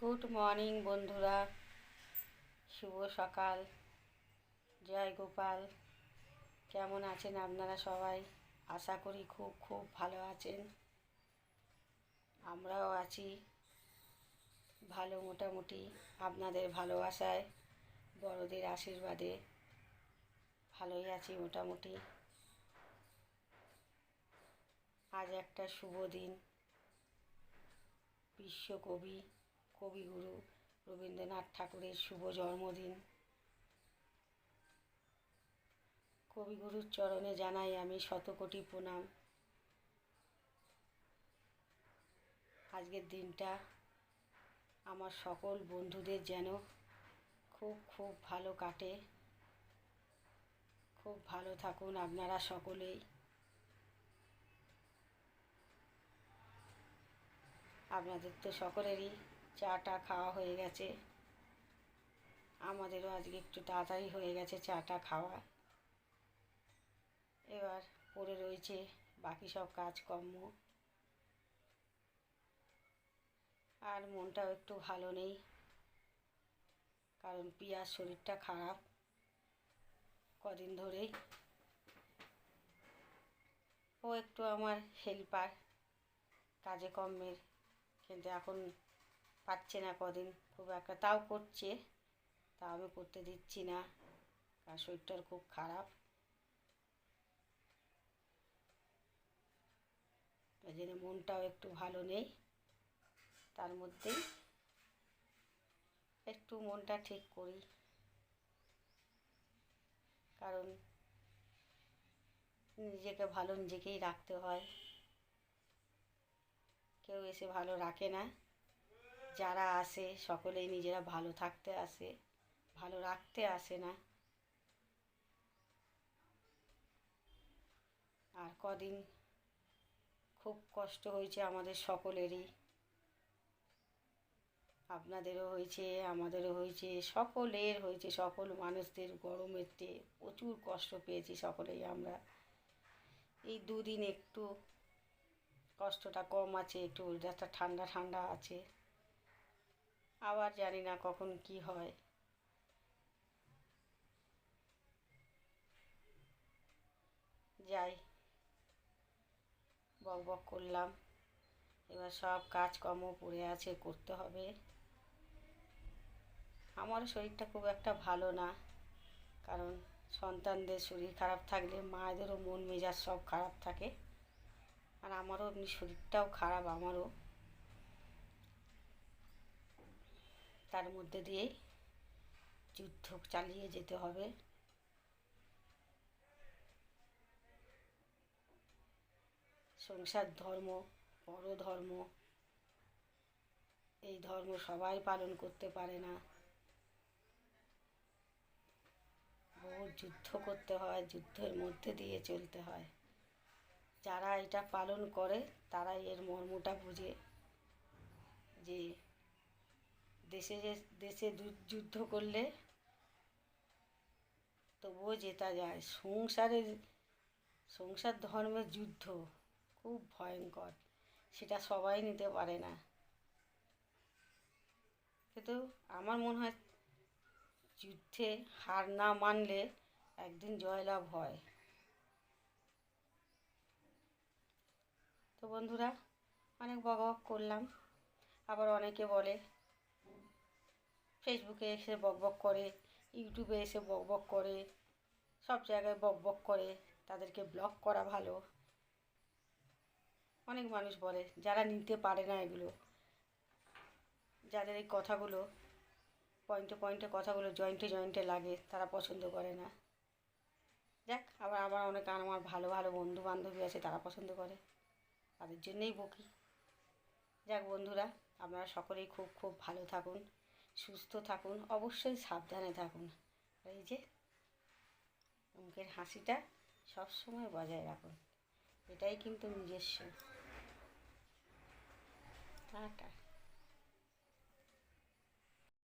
Good morning বন্ধুরা। শুভ সকাল। জয় গোপাল। কেমন আছেন আপনারা সবাই? আশা করি খুব খুব ভালো আছেন। আমরাও আছি। ভালো মোটামুটি। আপনাদের ভালোবাসায়, বড়দের আশীর্বাদে। ভালোই আছি মোটামুটি। আজ একটা শুভ দিন। বিশ্বকবি কবিগুরু রবীন্দ্রনাথ ঠাকুরের শুভ জন্মদিন। কবিগুরুর চরণে জানাই আমি শতকোটি প্রণাম। আজকের দিনটা আমার সকল বন্ধুদের যেন খুব খুব ভালো কাটে। খুব ভালো থাকুন আপনারা সকলেই। আপনাদের তো সকলেরই চাটা খাওয়া হয়ে গেছে। আমাদেরও আজকে একটু তাড়াতাড়ি হয়ে গেছে চাটা খাওয়া। এবার পড়ে রয়েছে, বাকি সব কাজকর্ম। আর মনটাও একটু ভালো নেই, কারণ পিয়ার শরীরটা খারাপ কদিন ধরেই। ও একটু আমার হেল্পার কাজে কর্মের, কিন্তু এখন পাচ্ছে না কদিন, খুব একটা তাও করছে তা আমি করতে দিচ্ছি না কারণ শরীরটার খুব খারাপ। ওই জন্য মনটাও একটু ভালো নেই, তার মধ্যেই একটু মনটা ঠিক করি। কারণ নিজেকে ভালো নিজেকেই রাখতে হয়। কেউ এসে ভালো রাখে না। যারা আসে, সকলেই নিজেরা ভালো থাকতে আসে, ভালো রাখতে আসে না। আর কদিন খুব কষ্ট হয়েছে আমাদের সকলেরই। আপনাদেরও হয়েছে, আমাদেরও হয়েছে, সকলের হয়েছে, সকল মানুষদের গরমের গরমেতে প্রচুর কষ্ট পেয়েছি সকলেই আমরা। এই দুদিন একটু কষ্টটা কম আছে, একটু ওয়েদারটা ঠান্ডা ঠান্ডা আছে। আবার জানি না কখন কি হয়। যাই, বক বক করলাম। এবার সব কাজকর্ম পড়ে আছে, করতে হবে। আমার শরীরটা খুব একটা ভালো না, কারণ সন্তানদের শরীর খারাপ থাকলে মায়েদেরও মন মেজাজ সব খারাপ থাকে। আর আমারও এমনি শরীরটাও খারাপ, আমারও। তার মধ্যে দিয়েই যুদ্ধ চালিয়ে যেতে হবে। সংসার ধর্ম, বড় ধর্ম, এই ধর্ম সবাই পালন করতে পারে না। বহু যুদ্ধ করতে হয়, যুদ্ধের মধ্যে দিয়ে চলতে হয়। যারা এটা পালন করে, তারাই এর মর্মটা বুঝে যে দেশে যে, দেশে যুদ্ধ করলে তবুও জেতা যায়। সংসারে সংসার ধর্মের যুদ্ধ খুব ভয়ঙ্কর, সেটা সবাই নিতে পারে না। কিন্তু আমার মনে হয় যুদ্ধে হার না মানলে একদিন জয়লাভ হয়। তো বন্ধুরা, অনেক বক করলাম। আবার অনেকে বলে ফেসবুকে এসে বক বক করে ইউটিউবে এসে বক বক করে, সব জায়গায় বক বক করে, তাদেরকে ব্লক করা ভালো। অনেক মানুষ বলে, যারা নিতে পারে না এগুলো, যাদের এই কথাগুলো পয়েন্টে পয়েন্টে কথাগুলো জয়েন্টে জয়েন্টে লাগে, তারা পছন্দ করে না। যাক, আবার আবার অনেক, আমার ভালো ভালো বন্ধু বান্ধবী আছে, তারা পছন্দ করে। তাদের জন্যেই বকি। যাক বন্ধুরা, আপনারা সকলেই খুব খুব ভালো থাকুন। সুস্থ থাকুন, অবশ্যই সাবধানে থাকুন। এই যে, মুখের হাসিটা সব সময় বজায় রাখুন। এটাই কিন্তু নিজস্ব। টাটা।